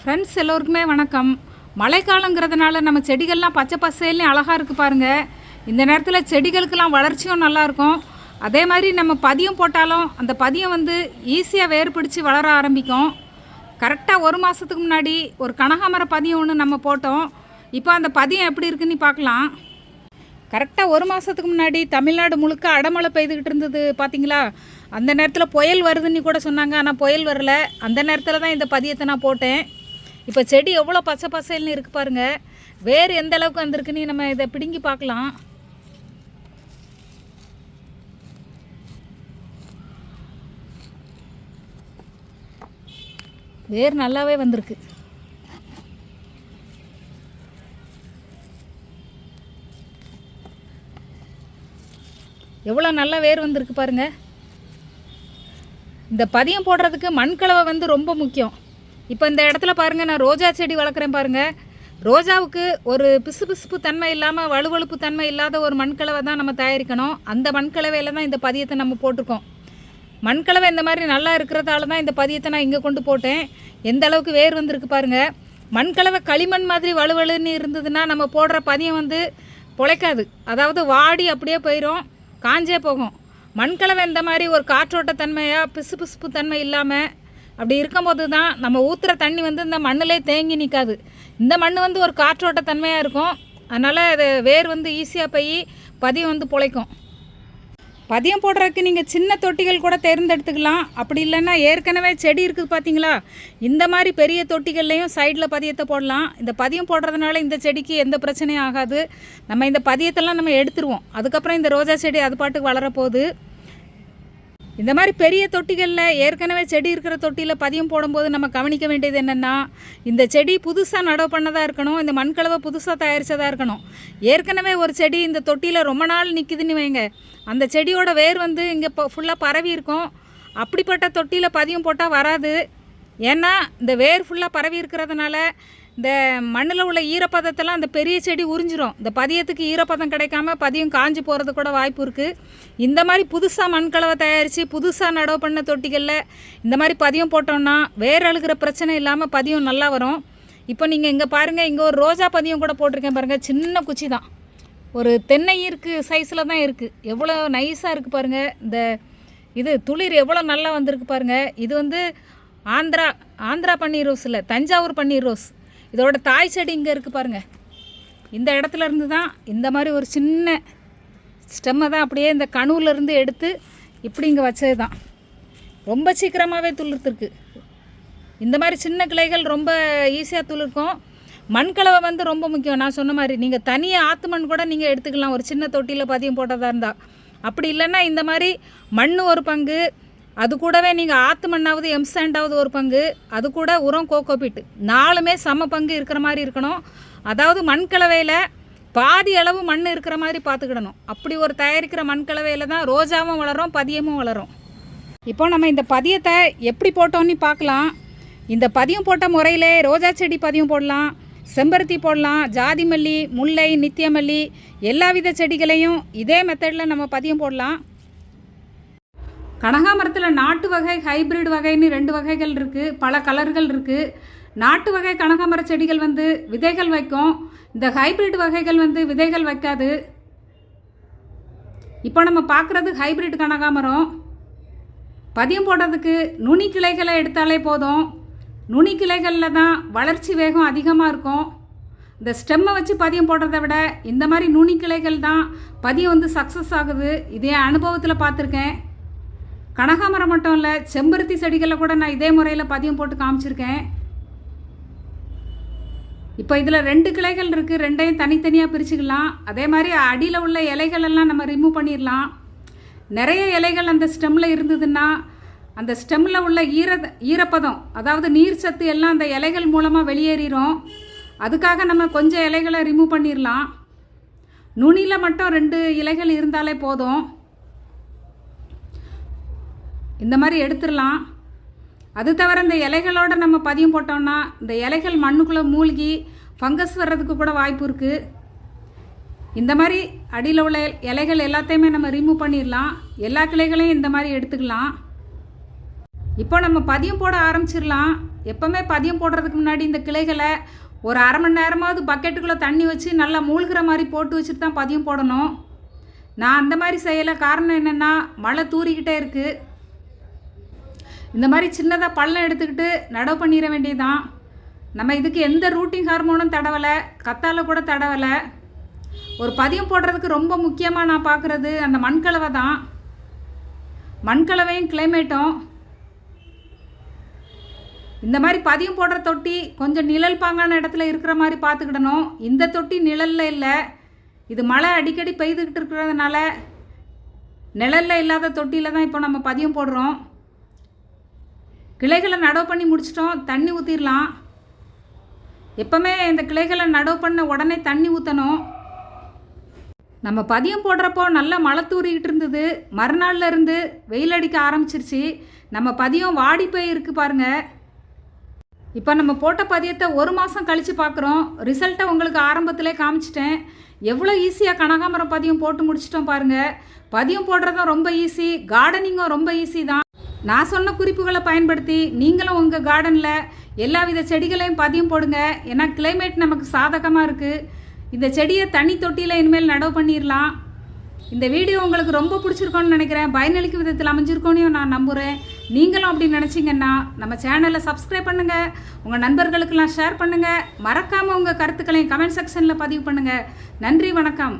Friends எல்லோருக்குமே வணக்கம். மழைக்காலங்கிறதுனால நம்ம செடிகள்லாம் பச்சை பசேல்னு அழகாக இருக்குது பாருங்கள் இந்த நேரத்தில் செடிகளுக்கெல்லாம் வளர்ச்சியும் நல்லாயிருக்கும் அதே மாதிரி நம்ம பதியம் போட்டாலும் அந்த பதியம் வந்து ஈஸியாக வேர் பிடிச்சி வளர ஆரம்பிக்கும். கரெக்டாக ஒரு மாதத்துக்கு முன்னாடி ஒரு கனகாமர பதியம் ஒன்று நம்ம போட்டோம். இப்போ அந்த பதியம் எப்படி இருக்குன்னு பார்க்கலாம். கரெக்டாக ஒரு மாதத்துக்கு முன்னாடி தமிழ்நாடு முழுக்க அடமழை பெய்துக்கிட்டு இருந்தது பார்த்தீங்களா அந்த நேரத்தில் புயல் வருதுன்னு கூட சொன்னாங்க. ஆனால் புயல் வரல. அந்த நேரத்தில் தான் இந்த பதியத்தை நான் போட்டேன். இப்போ செடி எவ்வளோ பச்சை பசேல்னு இருக்கு பாருங்க. வேர் எந்த அளவுக்கு வந்திருக்குன்னு நம்ம இதை பிடுங்கி பார்க்கலாம். வேர் நல்லாவே வந்திருக்கு. எவ்வளோ நல்ல வேர் வந்திருக்கு பாருங்க. இந்த பதியம் போடுறதுக்கு மண்கலவை வந்து ரொம்ப முக்கியம். இப்போ இந்த இடத்துல பாருங்க நான் ரோஜா செடி வளர்க்குறேன் பாருங்க. ரோஜாவுக்கு ஒரு பிசுபிசுப்பு தன்மை இல்லாமல் வலுவழுப்பு தன்மை இல்லாத ஒரு மண்கலவை தான் நம்ம தயாரிக்கணும். அந்த மண்கலவையில் தான் இந்த பதியத்தை நம்ம போட்டிருக்கோம். மண்கலவை இந்த மாதிரி நல்லா இருக்கிறதால தான் இந்த பதியத்தை நான் இங்கே கொண்டு போட்டேன். எந்த அளவுக்கு வேர் வந்திருக்கு பாருங்கள் மண்கலவை களிமண் மாதிரி வலுவலுன்னு இருந்ததுன்னா நம்ம போடுற பதியம் வந்து பொழைக்காது. அதாவது வாடி அப்படியே போயிடும் காஞ்சே போகும். மண்கலவை இந்த மாதிரி ஒரு காற்றோட்ட தன்மையாக பிசு பிசுப்பு தன்மை இல்லாமல் அப்படி இருக்கும்போது தான் நம்ம ஊற்றுற தண்ணி வந்து இந்த மண்ணிலே தேங்கி நிற்காது இந்த மண் வந்து ஒரு காற்றோட்ட தன்மையாக இருக்கும். அதனால் அது வேர் வந்து ஈஸியாக போய் பதியம் வந்து பிழைக்கும். பதியம் போடுறதுக்கு நீங்கள் சின்ன தொட்டிகள் கூட தேர்ந்தெடுத்துக்கலாம். அப்படி இல்லைன்னா ஏற்கனவே செடி இருக்குது பார்த்தீங்களா இந்த மாதிரி பெரிய தொட்டிகள்லையும் சைடில் பதியத்தை போடலாம். இந்த பதியம் போடுறதுனால இந்த செடிக்கு எந்த பிரச்சனையும் ஆகாது. நம்ம இந்த பதியத்தெல்லாம் நம்ம எடுத்துருவோம். அதுக்கப்புறம் இந்த ரோஜா செடி அது பாட்டுக்கு வளரப்போகுது. இந்த மாதிரி பெரிய தொட்டிகளில் ஏற்கனவே செடி இருக்கிற தொட்டியில் பதியம் போடும்போது நம்ம கவனிக்க வேண்டியது என்னென்னா இந்த செடி புதுசாக நடவு பண்ணதாக இருக்கணும் இந்த மண்கலவை புதுசாக தயாரித்ததாக இருக்கணும். ஏற்கனவே ஒரு செடி இந்த தொட்டியில் ரொம்ப நாள் நிற்கிதுன்னு வைங்க. அந்த செடியோட வேர் வந்து இங்கே இப்போ ஃபுல்லாக பரவி இருக்கும். அப்படிப்பட்ட தொட்டியில் பதியம் போட்டால் வராது. ஏன்னா இந்த வேர் ஃபுல்லாக பரவி இருக்கிறதுனால இந்த மண்ணில் உள்ள ஈரப்பதத்தெல்லாம் அந்த பெரிய செடி உறிஞ்சிரும். இந்த பதியத்துக்கு ஈரப்பதம் கிடைக்காம பதியம் காஞ்சு போகிறது கூட வாய்ப்பு இருக்குது இந்த மாதிரி புதுசாக மண்கலவை தயாரித்து புதுசாக நடவு பண்ண தொட்டிகளில் இந்த மாதிரி பதியம் போட்டோம்னா வேர் அழுகிற பிரச்சனை இல்லாமல் பதியம் நல்லா வரும். இப்போ நீங்கள் இங்கே பாருங்கள் இங்கே ஒரு ரோஜா பதியம் கூட போட்டிருக்கேன் பாருங்கள் சின்ன குச்சி தான். ஒரு தென்னை ஈர்க்கு சைஸில் தான் இருக்குது எவ்வளோ நைஸாக இருக்குது பாருங்கள் இந்த இது துளிர் எவ்வளோ நல்லா வந்திருக்கு பாருங்கள் இது வந்து ஆந்திரா ஆந்திரா பன்னீர் ரோஸ் இல்லை தஞ்சாவூர் பன்னீர் ரோஸ். இதோட தாய் செடி இங்கே இருக்குது பாருங்கள் இந்த இடத்துல இருந்து தான் இந்த மாதிரி ஒரு சின்ன ஸ்டெம்மை தான் அப்படியே இந்த கணுவிலேருந்து எடுத்து இப்படி இங்கே வச்சது தான். ரொம்ப சீக்கிரமாகவே துளிர்த்துருக்கு. இந்த மாதிரி சின்ன கிளைகள் ரொம்ப ஈஸியாக துளிர்க்கும். மண்கலவை வந்து ரொம்ப முக்கியம். நான் சொன்ன மாதிரி நீங்கள் தனியாக ஆற்று மண் கூட நீங்கள் எடுத்துக்கலாம். ஒரு சின்ன தொட்டியில் பதியம் போட்டதாக இருந்தால் அப்படி இல்லைன்னா இந்த மாதிரி மண் ஒரு பங்கு அது கூடவே நீங்கள் ஆற்று மண்ணாவது எம்சாண்டாவது ஒரு பங்கு அது கூட உரம் கோகோபிட் நாலுமே சம பங்கு இருக்கிற மாதிரி இருக்கணும். அதாவது மண்கலவையில் பாதி அளவு மண் இருக்கிற மாதிரி பார்த்துக்கிடணும் அப்படி ஒரு தயாரிக்கிற மண்கலவையில் தான் ரோஜாவும் வளரும் பதியமும் வளரும். இப்போ நம்ம இந்த பதியத்தை எப்படி போட்டோம்னு பார்க்கலாம். இந்த பதியம் போட்ட முறையிலே ரோஜா செடி பதியம் போடலாம் செம்பருத்தி போடலாம் ஜாதி மல்லி முல்லை நித்தியமல்லி எல்லா வித செடிகளையும் இதே மெத்தடில் நம்ம பதியம் போடலாம். கனகாமரத்தில் நாட்டு வகை ஹைபிரிட் வகைன்னு ரெண்டு வகைகள் இருக்குது பல கலர்கள் இருக்குது நாட்டு வகை கனகாமர செடிகள் வந்து விதைகள் வைக்கும். இந்த ஹைபிரிட் வகைகள் வந்து விதைகள் வைக்காது. இப்போ நம்ம பார்க்குறது ஹைபிரிட் கனகாமரம். பதியம் போடுறதுக்கு நுனி கிளைகளை எடுத்தாலே போதும். நுனி கிளைகளில் தான் வளர்ச்சி வேகம் அதிகமாக இருக்கும். இந்த ஸ்டெம்மை வச்சு பதியம் போடுறத விட இந்த மாதிரி நுனி கிளைகள் தான் பதியம் வந்து சக்ஸஸ் ஆகுது. இதே அனுபவத்தில் பார்த்துருக்கேன். கனகாமரம் மட்டும் இல்லை செம்பருத்தி செடிகளில் கூட நான் இதே முறையில் பதியம் போட்டு காமிச்சிருக்கேன். இப்போ இதில் ரெண்டு கிளைகள் இருக்குது ரெண்டையும் தனித்தனியாக பிரிச்சுக்கலாம். அதே மாதிரி அடியில் உள்ள இலைகள் எல்லாம் நம்ம ரிமூவ் பண்ணிடலாம். நிறைய இலைகள் அந்த ஸ்டெம்மில் இருந்ததுன்னா அந்த ஸ்டெம்மில் உள்ள ஈர ஈரப்பதம் அதாவது நீர் சத்து எல்லாம் அந்த இலைகள் மூலமாக வெளியேறிடும் அதுக்காக நம்ம கொஞ்சம் இலைகளை ரிமூவ் பண்ணிடலாம். நுனியில் மட்டும் ரெண்டு இலைகள் இருந்தாலே போதும். இந்த மாதிரி எடுத்துடலாம். அது தவிர இந்த இலைகளோட நம்ம பதியம் போட்டோம்னா இந்த இலைகள் மண்ணுக்குள்ளே மூழ்கி ஃபங்கஸ் வர்றதுக்கு கூட வாய்ப்பு இருக்குது இந்த மாதிரி அடியில் உள்ள இலைகள் எல்லாத்தையுமே நம்ம ரிமூவ் பண்ணிடலாம். எல்லா கிளைகளையும் இந்த மாதிரி எடுத்துக்கலாம். இப்போ நம்ம பதியம் போட ஆரம்பிச்சிடலாம். எப்போவுமே பதியம் போடுறதுக்கு முன்னாடி இந்த கிளைகளை ஒரு அரை மணி நேரமாவது பக்கெட்டுக்குள்ளே தண்ணி வச்சு நல்லா மூழ்கிற மாதிரி போட்டு வச்சுட்டு தான் பதியம் போடணும். நான் அந்த மாதிரி செய்யலை. காரணம் என்னென்னா மழை தூறிக்கிட்டே இருக்குது இந்த மாதிரி சின்னதாக பள்ளம் எடுத்துக்கிட்டு நடவு பண்ணிட வேண்டியதுதான். நம்ம இதுக்கு எந்த ரூட்டிங் ஹார்மோனும் தடவலை கத்தால கூட தடவலை. ஒரு பதியம் போடுறதுக்கு ரொம்ப முக்கியமாக நான் பார்க்குறது அந்த மண்கலவை தான். மண்கலவையும் கிளைமேட்டும் இந்த மாதிரி பதியம் போடுற தொட்டி கொஞ்சம் நிழல் பாங்கான இடத்துல இருக்கிற மாதிரி பார்த்துக்கிடணும் இந்த தொட்டி நிழலில் இல்லை. இது மழை அடிக்கடி பெய்துக்கிட்டு இருக்கிறதுனால நிழலில் இல்லாத தொட்டியில் தான் இப்போ நம்ம பதியம் போடுறோம். கிளைகளை நடவு பண்ணி முடிச்சிட்டோம் தண்ணி ஊற்றிடலாம் எப்போவுமே இந்த கிளைகளை நடவு பண்ண உடனே தண்ணி ஊற்றணும் நம்ம பதியம் போடுறப்போ நல்லா மழை தூறிக்கிட்டு இருந்தது. மறுநாள்ல இருந்து வெயில் அடிக்க ஆரம்பிச்சிருச்சு. நம்ம பதியம் வாடி போய் இருக்கு பாருங்க. இப்போ நம்ம போட்ட பதியத்தை ஒரு மாதம் கழித்து பார்க்குறோம் ரிசல்ட்டை உங்களுக்கு ஆரம்பத்திலே காமிச்சிட்டேன். எவ்வளோ ஈஸியாக கனகாமரம் பதியம் போட்டு முடிச்சிட்டோம் பாருங்கள் பதியம் போடுறதும் ரொம்ப ஈஸி கார்டனிங்கும் ரொம்ப ஈஸி தான். நான் சொன்ன குறிப்புகளை பயன்படுத்தி நீங்களும் உங்கள் கார்டனில் எல்லா வித செடிகளையும் பதியம் போடுங்க. ஏன்னா கிளைமேட் நமக்கு சாதகமாக இருக்குது இந்த செடியை தனி தொட்டியில் இனிமேல் நடவு பண்ணிடலாம் இந்த வீடியோ உங்களுக்கு ரொம்ப பிடிச்சிருக்கோன்னு நினைக்கிறேன். பயனளிக்கும் விதத்தில் அமைஞ்சிருக்கோன்னு நான் நம்புகிறேன் நீங்களும் அப்படி நினச்சிங்கன்னா நம்ம சேனலை சப்ஸ்கிரைப் பண்ணுங்கள் உங்கள் நண்பர்களுக்கெல்லாம் ஷேர் பண்ணுங்கள் மறக்காமல் உங்கள் கருத்துக்களையும் கமெண்ட் செக்ஷனில் பதிவு பண்ணுங்கள் நன்றி வணக்கம்.